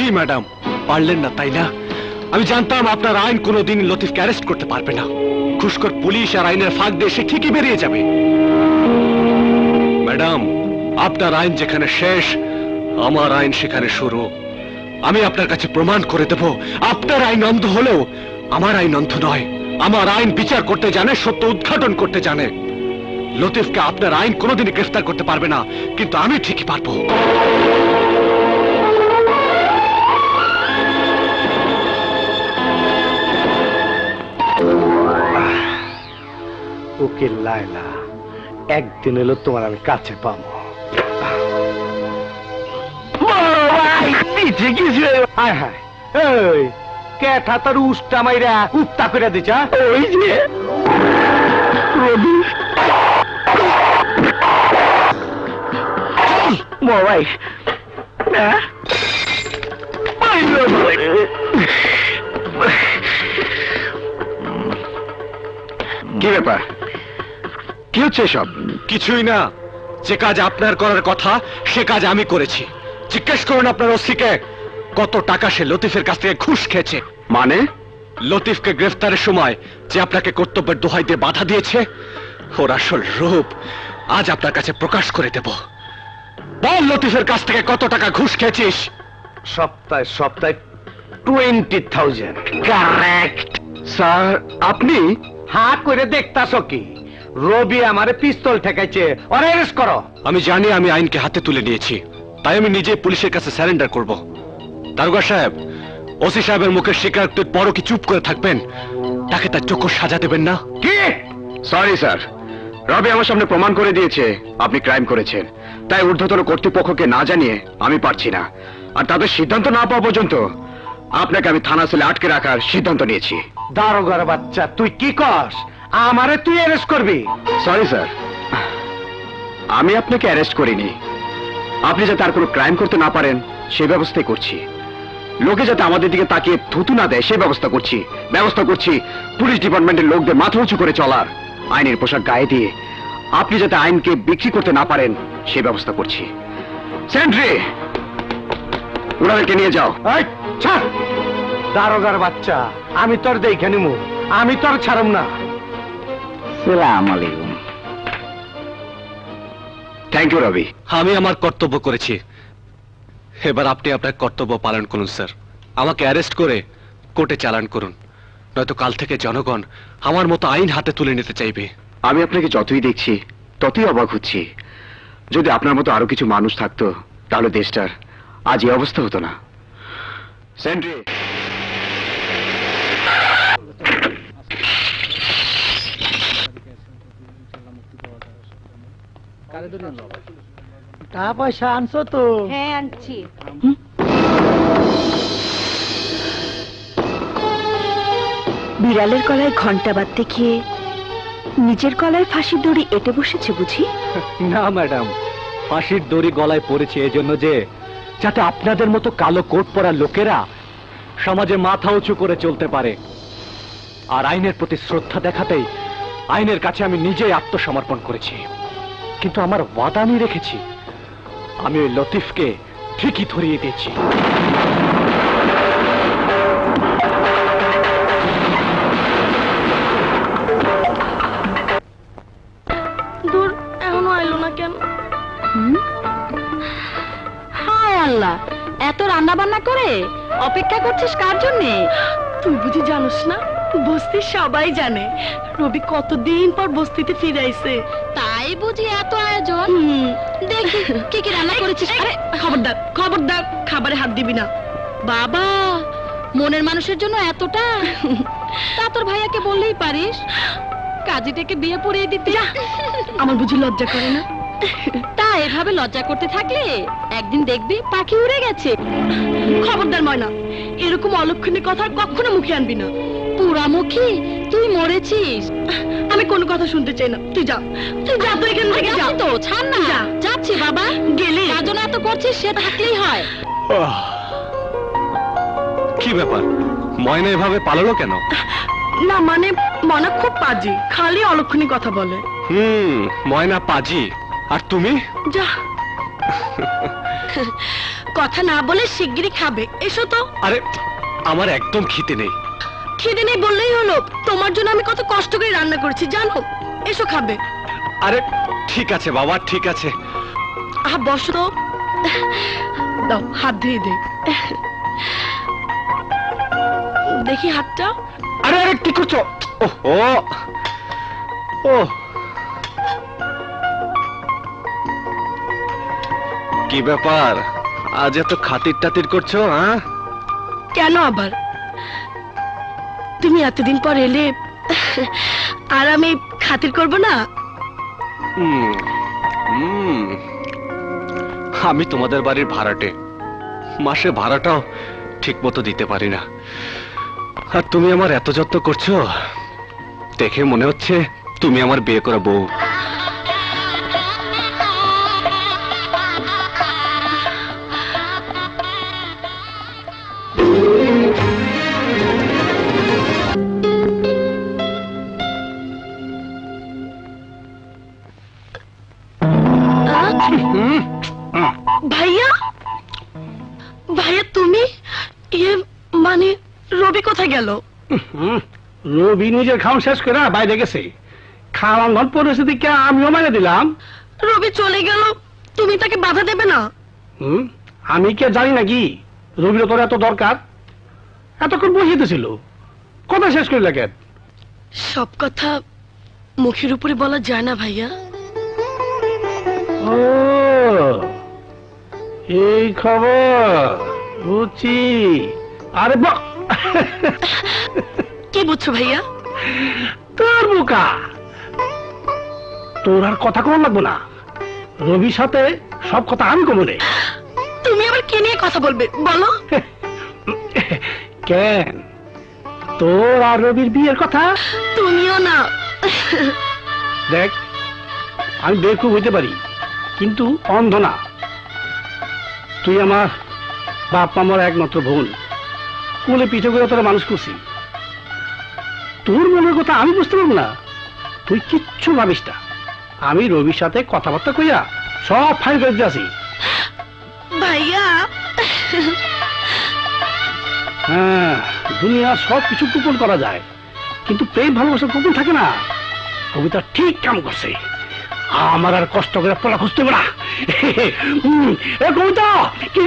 কি ম্যাডাম। পারলেন না, তাই না? আমি জানতাম আপনার আইন কোনোদিন লতিফকে অ্যারেস্ট করতে পারবে না। খুশকর পুলিশ আর আইনের ফাঁক দিয়ে ঠিকই বেরিয়ে যাবে। ম্যাডাম, আপনার আইন যেখানে শেষ, আমার আইন সেখানে শুরু। আমি আপনার কাছে প্রমাণ করে দেব। আপনার আইন অন্ধ হলেও আমার আইন অন্ধ নয়। আমার আইন বিচার করতে জানে, সত্য উদ্ঘাটন করতে জানে। লতিফকে আপনার আইন কোনোদিনই গ্রেফতার করতে পারবে না, কিন্তু আমি ঠিকই পারব। উকিল লাইলা একদিন এলো তোমার আমি কাছে পাবো। হায় হায় এই কেঠা তার উস্তা মাইরা উত্তা করে দিছা ওই যে। রবি। মোবাইল কি ব্যাপার? কি হচ্ছে সব কিছুই না। যে কাজ আপনার করার কথা সে কাজ আমি করেছি। জিজ্ঞেস করুন আপনার ওসিকে কত টাকা সে লতিফের কাছ থেকে ঘুষ খেয়েছে। মানে? লতিফকে গ্রেফতারের সময় যে আপনাকে কর্তব্যের দোহাই দিয়ে বাধা দিয়েছে ওর আসল রূপ আজ আপনার কাছে প্রকাশ করে দেব। বল লতিফের কাছ থেকে কত টাকা ঘুষ খেয়েছিস? সপ্তাহে সপ্তাহে টোয়েন্টি থাউজেন্ড কারেক্ট স্যার আপনি? হা করে দেখতাছ কি? রবি আমারে পিস্তল ঠেকাইছে। ওরে অ্যারেস্ট করো। আমি জানি আমি আইনকে হাতে তুলে নিয়েছি। তাই আমি নিজে পুলিশের কাছে স্যারেন্ডার করব। দারোগা সাহেব ওসি সাহেবের মুখের স্বীকারোক্তির পরও কি চুপ করে থাকবেন? তাকে তার চোখ সাজা দেবেন না? কি? সরি স্যার রবি আমার সামনে প্রমাণ করে দিয়েছে আপনি ক্রাইম করেছেন। তাই ঊর্ধ্বতন কর্তৃপক্ষকে না জানিয়ে আমি পারছি না। আর তাদের সিদ্ধান্ত না পাওয়া পর্যন্ত আপনাকে আমি থানা সেলে আটকে রাখার সিদ্ধান্ত নিয়েছি। দারোগার বাচ্চা তুই কি কস আমারে তুই অ্যারেস্ট করবি। সরি স্যার আমি আপনাকে অ্যারেস্ট করিনি। আপনি যাতে আর কোনো ক্রাইম করতে না পারেন সে ব্যবস্থাই করছি। লোকে যাতে আমাদের দিকে তাকিয়ে থুতু না দেয় সে ব্যবস্থা করছি। ব্যবস্থা করছি পুলিশ ডিপার্টমেন্টের লোকদের মাথা উঁচু করে চলার। আইনের পোশাক গায়ে দিয়ে আপনি যাতে আইনকে বিক্রি করতে না পারেন সে ব্যবস্থা করছি। সেন্ট্রি ওনাদেরকে নিয়ে যাও। দারোগার বাচ্চা আমি তোর দেখে নিমু। আমি তোর ছাড়ম না। আলাইকুম। থ্যাংক ইউ রবি আমি আমার কর্তব্য করেছি। এবার আপনি আপনার কর্তব্য পালন করুন স্যার। আমাকে অ্যারেস্ট করে কোর্টে চালান করুন। নয়তো কাল থেকে জনগণ আমার মতো আইন হাতে তুলে নিতে চাইবে। আমি আপনাকে যতই দেখছি ততই অবাক হচ্ছি। যদি আপনার মতো আরও কিছু মানুষ থাকতো তাহলে দেশটার আজ এই অবস্থা হতো না। সেন্ট্রি টাকা পয়সা আনছো তো। হ্যাঁ আনছি। বিড়ালের গলায় ঘণ্টা বাঁধতে গিয়ে নিজের গলায় ফাঁসির দড়ি এঁটে বসেছে বুঝি? না ম্যাডাম। ফাঁসির দড়ি গলায় পড়েছে এজন্য যে যাতে আপনাদের মতো কালো কোট পরা লোকেরা সমাজে মাথা উঁচু করে চলতে পারে। আর আইনের প্রতি শ্রদ্ধা দেখাতেই আইনের কাছে আমি নিজেই আত্মসমর্পণ করেছি। কিন্তু আমার ওয়াদা আমি রেখেছি। আমি ওই লতিফকে ঠিকই ধরিয়ে দিয়েছি। দূর এখনও আইলো না কেন? হায় আল্লাহ এত রান্না বান্না করে? অপেক্ষা করছিস কার জন্যে? তুই বুঝি জানিস না? বস্তির সবাই জানে। রবি কতদিন পর বস্তিতে ফিরে আইছে তাই বুঝি এত আয়োজন? দেখি কি কি রান্না করেছিস? আরে খবরদার খবরদার খাবারে হাত দিবি না। বাবা মনের মানুষের জন্য এতটা? তা তোর ভাইয়াকে বললেই পারিস। কাজীটাকে বিয়ে পড়িয়ে দিতে। আমার বুঝি লজ্জা করে না? তা এভাবে লজ্জা করতে থাকলে একদিন দেখবি পাখি উড়ে গেছে। খবরদার ময়না এরকম অলক্ষণী কথা কখনো মুখে আনবি না। পুরামুখী তুই মরেছিস। আমি কোনো কথা শুনতে চাই না। তুই যা। তুই যা তুই এখান থেকে যা। তো ছাড় না। যাচ্ছি বাবা। গেলে। কাজন এত করছিস সে থাকলেই হয়। কি ব্যাপার? ময়না এভাবে পালালো কেন? না মানে মনা খুব পাজি। খালি অলক্ষণী কথা বলে। হুম ময়না পাজি। আর তুমি? যা। কথা না বলে শিগগিরই খাবে। এসো তো। আরে আমার একদম খিদে নেই। খিদে নেই বললেই হলো। তোমার জন্য আমি কত কষ্ট করে রান্না করেছি জানো? এসো খাবে। আরে ঠিক আছে বাবা ঠিক আছে। আহ বসো। তো দাও হাত ধুয়ে দে। দেখি হাতটা। আরে আরে কি করছ? ওহো। ও। কি ব্যাপার? আজ এত খাতির টাতির করছ হ্যাঁ? কেন আবার? তুমি এতদিন পর এলে, আর আমি খাতির করব না। আমি তোমাদের বাড়ির ভাড়াটে। মাসে ভাড়াটাও ঠিক মতো দিতে পারি না। আর তুমি আমার এত যত্ন করছ, দেখে মনে হচ্ছে তুমি আমার বিয়ে করা বউ। গেল। রবি নিজের খাওয়া শেষ করে বাইরে গেছে। খাওয়া ধন পরিস্থিতি আমিও মেনে দিলাম। রবি চলে গেল। তুমি তাকে বাধা দেবে না। হুম, আমি কে জানি নাকি রবির তোর এত দরকার? এতক্ষণ ছিল কথা শেষ কেন? সব কথা মুখের উপরে বলা যায় না ভাইয়া। ও এই খবর বুঝছি। আরে বা- কি বুঝছ ভাইয়া? তোর বোকা। তোর আর কথা কোন লাগবো না। রবির সাথে সব কথা আমি কমনে তুমি আবার কে নিয়ে কথা বলবে? বলো। কেন? তোর আর রবির বিয়ের কথা? তুমিও না। দেখ আমি বেকুব হইতে পারি কিন্তু অন্ধ না। তুই আমার বাপ আমার একমাত্র বোন। কোলে পিঠে করে তোরা মানুষ করছি। তোর মনের কথা আমি বুঝতে পারব না। তুই কিচ্ছু ভাবিস না। আমি রবির সাথে কথাবার্তা কইয়া সব ফাইল করে দিতে আসি। ভাইয়া। হ্যাঁ দুনিয়া সব কিছু গোপন করা যায়। কিন্তু প্রেম ভালোবাসা গোপন থাকে না। কবিতা ঠিক কাম করছে। আমার আর কষ্ট করে পড়া খুঁজতে পারা কবিতা কি